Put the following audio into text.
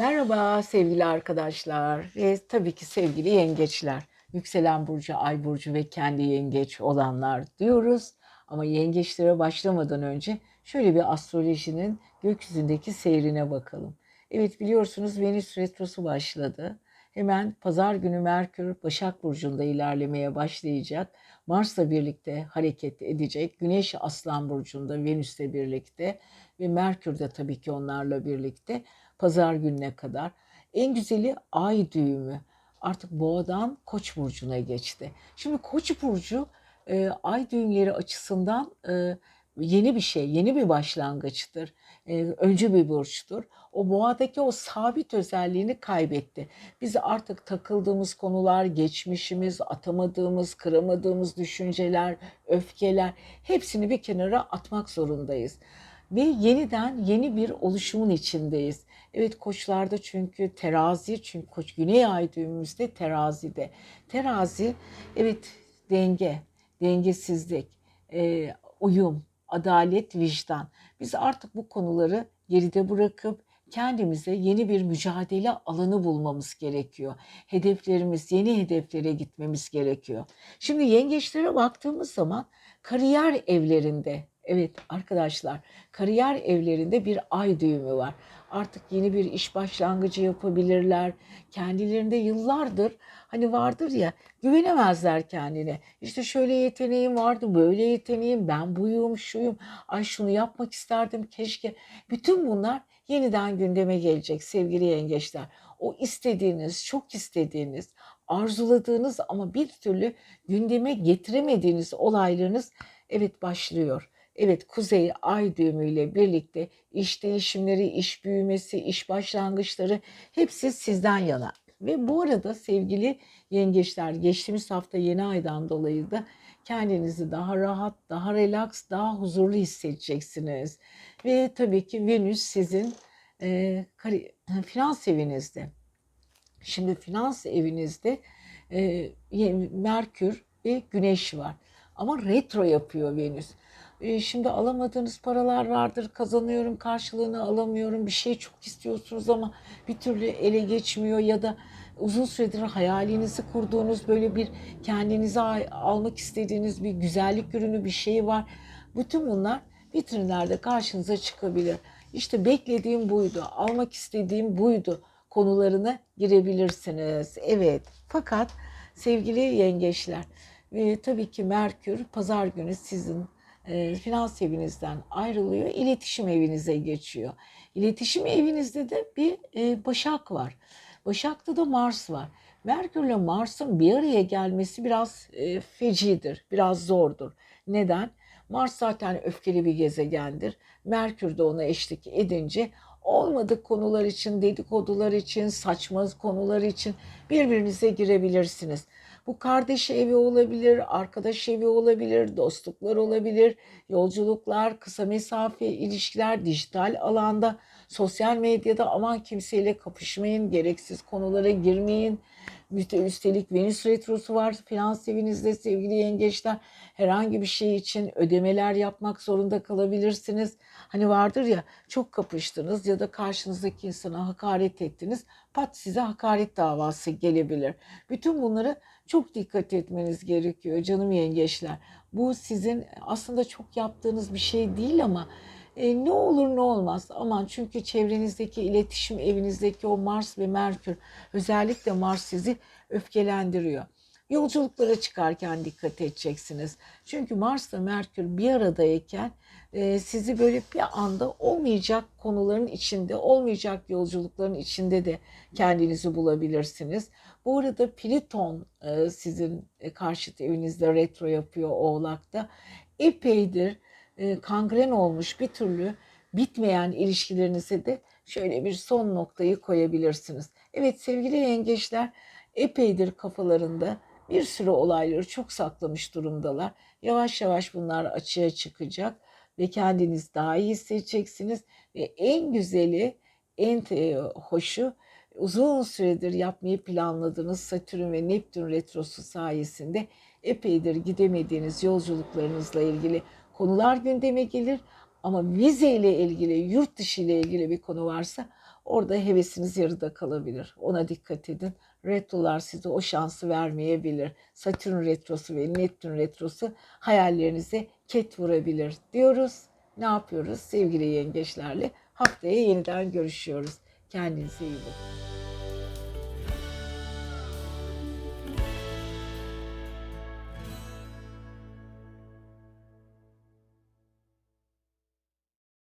Merhaba sevgili arkadaşlar ve tabii ki sevgili yengeçler. Yükselen burcu, ay burcu ve kendi yengeç olanlar diyoruz. Ama yengeçlere başlamadan önce şöyle bir astrolojinin gökyüzündeki seyrine bakalım. Evet biliyorsunuz Venüs retrosu başladı. Hemen pazar günü Merkür Başak Burcu'nda ilerlemeye başlayacak. Mars'la birlikte hareket edecek. Güneş Aslan Burcu'nda Venüs'le birlikte ve Merkür de tabii ki onlarla birlikte pazar gününe kadar. En güzeli ay düğümü. Artık boğadan koç burcuna geçti. Şimdi koç burcu e, ay düğümleri açısından e, yeni bir şey, yeni bir başlangıçtır. E, öncü bir burçtur. O boğadaki o sabit özelliğini kaybetti. Biz artık takıldığımız konular, geçmişimiz, atamadığımız, kıramadığımız düşünceler, öfkeler hepsini bir kenara atmak zorundayız. Ve yeniden yeni bir oluşumun içindeyiz. Evet koçlarda çünkü terazi çünkü koç güney ay düğümümüzde terazide. Terazi evet denge, dengesizlik, e, uyum, adalet, vicdan. Biz artık bu konuları geride bırakıp kendimize yeni bir mücadele alanı bulmamız gerekiyor. Hedeflerimiz, yeni hedeflere gitmemiz gerekiyor. Şimdi yengeçlere baktığımız zaman kariyer evlerinde, evet arkadaşlar kariyer evlerinde bir ay düğümü var artık yeni bir iş başlangıcı yapabilirler. Kendilerinde yıllardır hani vardır ya güvenemezler kendine. İşte şöyle yeteneğim vardı, böyle yeteneğim, ben buyum, şuyum, ay şunu yapmak isterdim keşke. Bütün bunlar yeniden gündeme gelecek sevgili yengeçler. O istediğiniz, çok istediğiniz, arzuladığınız ama bir türlü gündeme getiremediğiniz olaylarınız evet başlıyor. Evet kuzey ay düğümüyle birlikte iş değişimleri, iş büyümesi, iş başlangıçları hepsi sizden yana. Ve bu arada sevgili yengeçler geçtiğimiz hafta yeni aydan dolayı da kendinizi daha rahat, daha relax, daha huzurlu hissedeceksiniz. Ve tabii ki Venüs sizin e, finans evinizde. Şimdi finans evinizde e, Merkür ve Güneş var. Ama retro yapıyor Venüs. E, şimdi alamadığınız paralar vardır. Kazanıyorum, karşılığını alamıyorum. Bir şey çok istiyorsunuz ama bir türlü ele geçmiyor ya da uzun süredir hayalinizi kurduğunuz böyle bir kendinize almak istediğiniz bir güzellik ürünü bir şey var. Bütün bunlar vitrinlerde karşınıza çıkabilir. İşte beklediğim buydu, almak istediğim buydu konularına girebilirsiniz. Evet. Fakat sevgili yengeçler, e, tabii ki Merkür pazar günü sizin e, finans evinizden ayrılıyor, iletişim evinize geçiyor. İletişim evinizde de bir e, Başak var. Başak'ta da Mars var. Merkür ile Mars'ın bir araya gelmesi biraz e, fecidir, biraz zordur. Neden? Mars zaten öfkeli bir gezegendir. Merkür de ona eşlik edince olmadık konular için, dedikodular için, saçma konular için birbirinize girebilirsiniz. Bu kardeş evi olabilir, arkadaş evi olabilir, dostluklar olabilir, yolculuklar, kısa mesafe ilişkiler, dijital alanda, sosyal medyada aman kimseyle kapışmayın, gereksiz konulara girmeyin. Üstelik Venüs Retrosu var finans evinizde sevgili yengeçler. Herhangi bir şey için ödemeler yapmak zorunda kalabilirsiniz. Hani vardır ya çok kapıştınız ya da karşınızdaki insana hakaret ettiniz. Pat size hakaret davası gelebilir. Bütün bunları çok dikkat etmeniz gerekiyor canım yengeçler. Bu sizin aslında çok yaptığınız bir şey değil ama e, ne olur ne olmaz aman çünkü çevrenizdeki iletişim evinizdeki o Mars ve Merkür özellikle Mars sizi öfkelendiriyor. Yolculuklara çıkarken dikkat edeceksiniz. Çünkü Mars ve Merkür bir aradayken e, sizi böyle bir anda olmayacak konuların içinde, olmayacak yolculukların içinde de kendinizi bulabilirsiniz. Bu arada Pliton e, sizin e, karşıt evinizde retro yapıyor Oğlak'ta. Epeydir e, kangren olmuş bir türlü bitmeyen ilişkilerinize de şöyle bir son noktayı koyabilirsiniz. Evet sevgili yengeçler epeydir kafalarında bir sürü olayları çok saklamış durumdalar. Yavaş yavaş bunlar açığa çıkacak ve kendiniz daha iyi hissedeceksiniz. Ve en güzeli, en hoşu uzun süredir yapmayı planladığınız Satürn ve Neptün retrosu sayesinde epeydir gidemediğiniz yolculuklarınızla ilgili konular gündeme gelir. Ama vize ile ilgili, yurt dışı ile ilgili bir konu varsa orada hevesiniz yarıda kalabilir. Ona dikkat edin. Retrolar size o şansı vermeyebilir. Satürn retrosu ve Neptün retrosu hayallerinize ket vurabilir diyoruz. Ne yapıyoruz sevgili yengeçlerle? Haftaya yeniden görüşüyoruz. Kendinize iyi bakın.